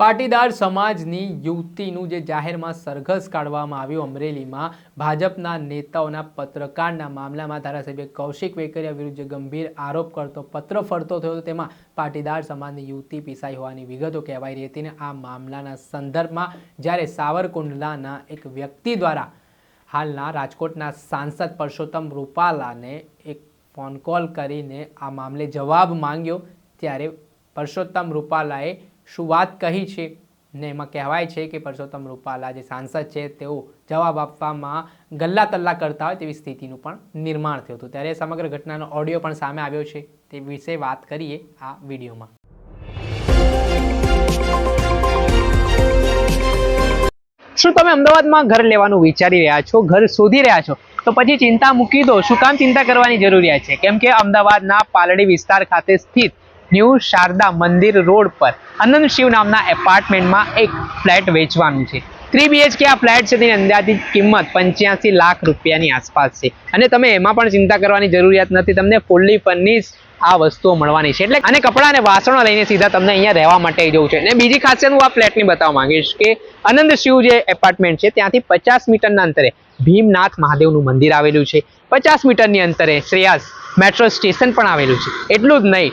પાટીદાર સમાજની યુવતીનું જે જાહેરમાં સરઘસ કાઢવામાં આવ્યું અમરેલીમાં, ભાજપના નેતાઓના પત્રકારના મામલામાં ધારાસભ્ય કૌશિક વેકરિયા વિરુદ્ધ ગંભીર આરોપ કરતો, પત્ર ફરતો થયો તેમાં પાટીદાર સમાજની યુવતી પીસાઈ હોવાની વિગતો કહેવાઈ રહી હતી અને આ મામલાના સંદર્ભમાં જ્યારે સાવરકુંડલાના એક વ્યક્તિ દ્વારા હાલના રાજકોટના સાંસદ પરસોત્તમ રૂપાલાને એક ફોન કોલ કરીને આ મામલે જવાબ માંગ્યો, ત્યારે પરસોત્તમ રૂપાલાએ શું વાત કહી છે? ને એમાં કહેવાય છે કે પરસોત્તમ રૂપાલા જે સાંસદ છે, તેઓ જવાબ આપવામાં ગલ્લા તલ્લા કરતા હોય તેવી સ્થિતિનું પણ નિર્માણ થયું હતું. ત્યારે સમગ્ર ઘટનાનો ઓડિયો પણ સામે આવ્યો છે. તે વિશે વાત કરીએ આ વિડીયોમાં. શું તમે અમદાવાદમાં ઘર લેવાનું વિચારી રહ્યા છો? ઘર શોધી રહ્યા છો? તો પછી ચિંતા મૂકી દો. શું કામ ચિંતા કરવાની જરૂરિયાત છે? કેમ કે અમદાવાદના પાલડી વિસ્તાર ખાતે સ્થિત ન્યૂ શારદા મંદિર રોડ પર અનંત શિવ નામના એપાર્ટમેન્ટમાં એક ફ્લેટ વેચવાનું છે. થ્રી બીએચકે આ ફ્લેટ છે તેની અંદાજિત કિંમત પંચ્યાસી લાખ રૂપિયાની આસપાસ છે. અને તમે એમાં પણ ચિંતા કરવાની જરૂરિયાત નથી, તમને ફૂલ્લી ફર્નિશ આ વસ્તુઓ મળવાની છે. એટલે અને કપડાં અને વાસણો લઈને સીધા તમને અહીંયા રહેવા માટે જવું છે. અને બીજી ખાસિયત હું આ ફ્લેટની બતાવવા માંગીશ કે અનંત શિવ જે એપાર્ટમેન્ટ છે ત્યાંથી પચાસ મીટરના અંતરે ભીમનાથ મહાદેવનું મંદિર આવેલું છે. પચાસ મીટરની અંતરે શ્રેયાસ મેટ્રો સ્ટેશન પણ આવેલું છે. એટલું જ નહીં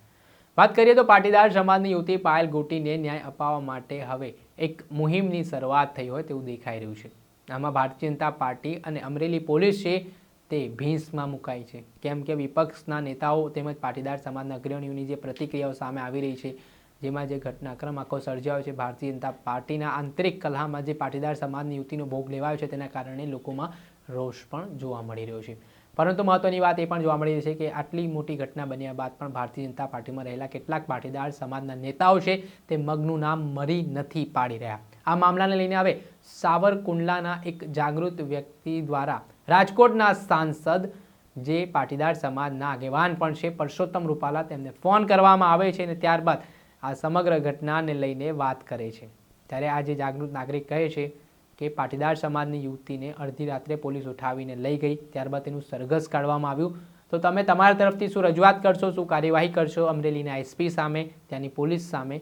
વાત કરીએ તો પાટીદાર સમાજની યુવતી પાયલ ગોટીને ન્યાય અપાવવા માટે હવે એક મુહિમની શરૂઆત થઈ હોય તેવું દેખાઈ રહ્યું છે. આમાં ભારતીય જનતા પાર્ટી અને અમરેલી પોલીસ છે તે ભીંસમાં મુકાઈ છે. કેમ કે વિપક્ષના નેતાઓ તેમજ પાટીદાર સમાજના અગ્રણીઓની જે પ્રતિક્રિયાઓ સામે આવી રહી છે, જેમાં જે ઘટનાક્રમ આખો સર્જાયો છે, ભારતીય જનતા પાર્ટીના આંતરિક કલહમાં જે પાટીદાર સમાજની યુવતીનો ભોગ લેવાયો છે તેના કારણે લોકોમાં રોષ પણ જોવા મળી રહ્યો છે. પરંતુ મહત્વની વાત એ પણ જોવા મળી છે કે આટલી મોટી ઘટના બન્યા બાદ પણ ભારતીય જનતા પાર્ટીમાં રહેલા કેટલાક પાટીદાર સમાજના નેતાઓ છે તે મગનું નામ મરી નથી પાડી રહ્યા. આ મામલાને લઈને હવે સાવરકુંડલાના એક જાગૃત વ્યક્તિ દ્વારા રાજકોટના સાંસદ જે પાટીદાર સમાજના આગેવાન પણ છે, પરસોત્તમ રૂપાલા તેમને ફોન કરવામાં આવે છે અને ત્યારબાદ આ સમગ્ર ઘટનાને લઈને વાત કરે છે. ત્યારે આ જે જાગૃત નાગરિક કહે છે કે પાટીદાર સમાજની યુવતીને અડધી રાત્રે પોલીસ ઉઠાવીને લઈ ગઈ ત્યારબાદ તેનું સરઘસ કાઢવામાં આવ્યું. તો તમે તમારા તરફથી શું રજૂઆત કરશો શું કાર્યવાહી કરશો અમરેલીના એસપી સામે ત્યાંની પોલીસ સામે?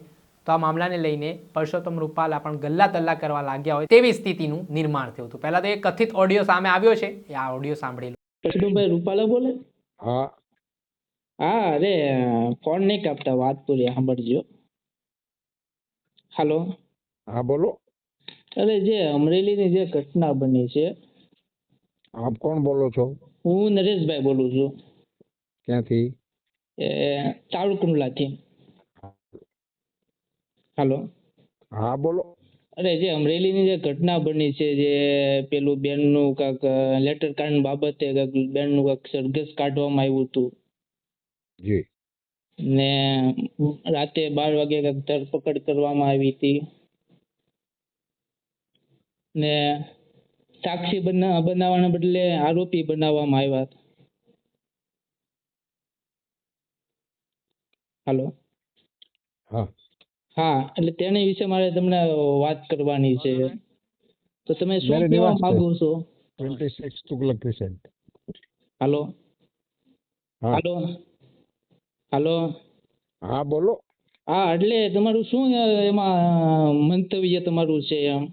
તો આ મામલાને લઈને પરસોત્તમ રૂપાલા પણ ગલ્લા તલ્લા કરવા લાગ્યા હોય તેવી સ્થિતિનું નિર્માણ થયું હતું. પહેલા તો એ કથિત ઓડિયો સામે આવ્યો છે એ આ ઓડિયો સાંભળી લો. કૃષ્ણભાઈ રૂપાલા બોલે? હા. હા અરે ફોન નહીં કાપતા વાત પૂરી સાંભળજો. હાલો. હા બોલો. અરે જે અમરેલીની જે ઘટના બની છે આપ કોણ બોલો છો? હું નરેશભાઈ બોલું છું. ક્યાંથી? એ તાળુકુંડલાથી હાલો. હા બોલો. અરે જે અમરેલીની જે ઘટના બની છે જે પેલું બેનનું કાંક લેટર કાર્ડ બાબતે કાંક બેનનું કાંક સરઘસ કાઢવામાં આવ્યું હતું. જી. ને રાતે બાર વાગે કાંઈક ધરપકડ કરવામાં આવી હતી. ને સાક્ષી બના બનાવવાના બદલે આરોપી બનાવવામાં આવ્યા હતા. હાલો. હા. હા એટલે તેની વિશે મારે તમને વાત કરવાની છે. તો તમે શું કહેવા માંગો છો? Twenty six Tughlaq crescent hello. Hello. Hello. હા બોલો. હા એટલે તમારું શું એમાં મંતવ્ય તમારું છે એમ?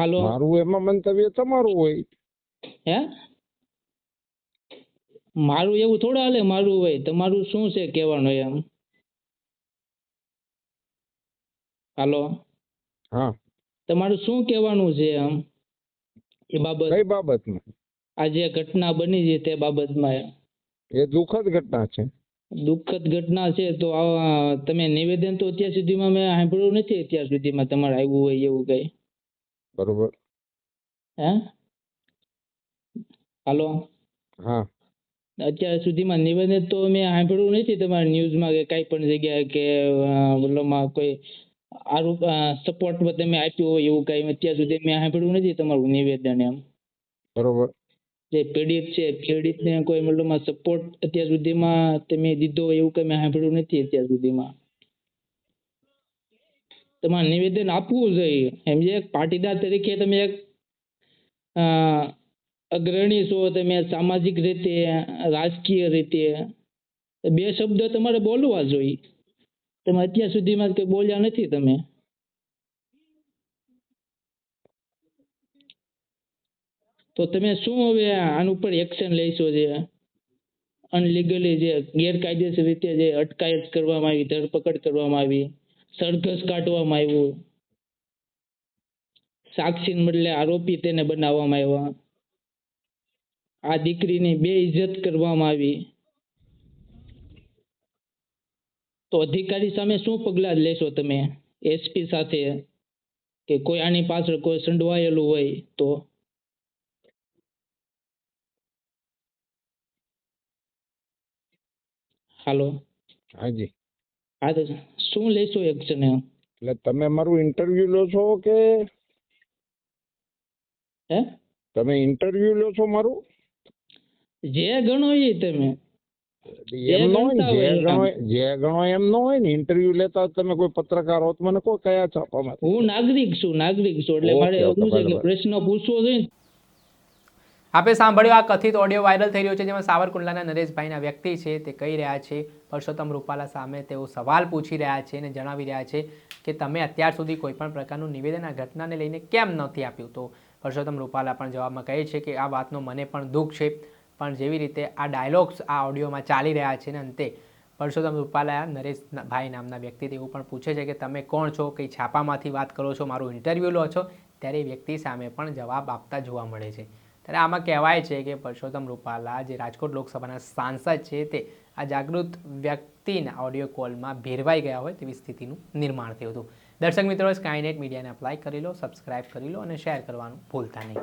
હાલો. મારું એમાં મંતવ્ય તમારું હોય. હે? મારું એવું થોડા હાલે મારું હોય. તમારું શું છે કહેવાનું એમ? હાલો. હા. તમારું શું કહેવાનું છે એમ? એ બાબત. કઈ બાબતમાં? આ જે ઘટના બની છે તે બાબતમાં. એ દુઃખદ ઘટના છે. દુઃખદ ઘટના છે તો આ તમે નિવેદન તો અત્યાર સુધીમાં મેં સાંભળ્યું નથી અત્યાર સુધીમાં તમારે આવ્યું હોય એવું કઈ? બરોબર હે હાલો હા અત્યાર સુધીમાં નિવેદન તો મેં સાંભળ્યું નથી તમારા ન્યૂઝમાં કે કાંઈ પણ જગ્યાએ કે અ, મતલબમાં કોઈ આરોપ સપોર્ટમાં તમે આપ્યું હોય એવું કાંઈ અત્યાર સુધી મેં સાંભળ્યું નથી તમારું નિવેદન એમ. બરોબર. જે પીડિત છે પીડિતને કોઈ મતલબમાં સપોર્ટ અત્યાર સુધીમાં તમે દીધો હોય એવું કંઈ મેં સાંભળ્યું નથી અત્યાર સુધીમાં. તમારે નિવેદન આપવું જોઈએ. એમ જે એક પાટીદાર તરીકે તમે એક અગ્રણી છો, તમે સામાજિક રીતે, રાજકીય રીતે બે શબ્દ તમારે બોલવા જોઈએ. તમે અત્યાર સુધીમાં કંઈ બોલ્યા નથી તમે? તો તમે શું હવે આના ઉપર એક્શન લેશો જે? અનલીગલી જે ગેરકાયદેસર રીતે જે અટકાયત કરવામાં આવી, ધરપકડ કરવામાં આવી. સરઘસ કાઢવામાં આવ્યું. સાક્ષીને બદલે આરોપી તેને બનાવવામાં આવ્યા. આ દીકરીની બે ઇજ્જત કરવામાં આવી. તો અધિકારી સામે શું પગલાં લેશો તમે? એસપી સાથે કે કોઈ આની પાછળ કોઈ સંડવાયેલું હોય તો? હાલો. હાજી. હા તો શું લેશો એક્શન એટલે તમે મારું ઇન્ટરવ્યુ લો છો કે? હે? તમે ઇન્ટરવ્યુ લો છો મારું? જે ગણો એ તમે. એમ ન હોય જે ગણો એમ ન હોય ને ઇન્ટરવ્યુ લેતા તમે કોઈ પત્રકાર હો તો મને કોઈ કયા છાપામાં હું નાગરિક છું નાગરિક છું એટલે મારે શું છે કે પ્રશ્ન પૂછવો જોઈએ. આપણે સાંભળ્યું આ કથિત ઓડિયો વાયરલ થઈ રહ્યો છે, જેમાં સાવરકુંડલાના નરેશભાઈના વ્યક્તિ છે, તે કહી રહ્યા છે, પરસોત્તમ રૂપાલા સામે તેઓ સવાલ પૂછી રહ્યા છે અને જણાવી રહ્યા છે કે તમે અત્યાર સુધી કોઈપણ પ્રકારનું નિવેદન આ ઘટનાને લઈને કેમ નથી આપ્યું? તો પરસોત્તમ રૂપાલા પણ જવાબમાં કહે છે કે આ વાતનો મને પણ દુઃખ છે, પણ જેવી રીતે આ ડાયલોગ્સ આ ઓડિયોમાં ચાલી રહ્યા છે ને અંતે પરસોત્તમ રૂપાલા નરેશભાઈ નામના વ્યક્તિ તેવું પણ પૂછે છે કે તમે કોણ છો, કંઈ છાપામાંથી વાત કરો છો, મારું ઇન્ટરવ્યૂ લો છો, ત્યારે વ્યક્તિ સામે પણ જવાબ આપતા જોવા મળે છે. ત્યારે આમાં કહેવાય છે કે પરસોત્તમ રૂપાલા જે રાજકોટ લોકસભાના સાંસદ છે તે આ જાગૃત વ્યક્તિના ઓડિયો કોલમાં ભેરવાઈ ગયા હોય તેવી સ્થિતિનું નિર્માણ થયું હતું. દર્શક મિત્રો સ્કાયનેટ મીડિયાને અપ્લાય કરી લો સબસ્ક્રાઇબ કરી લો અને શેર કરવાનું ભૂલતા નહીં.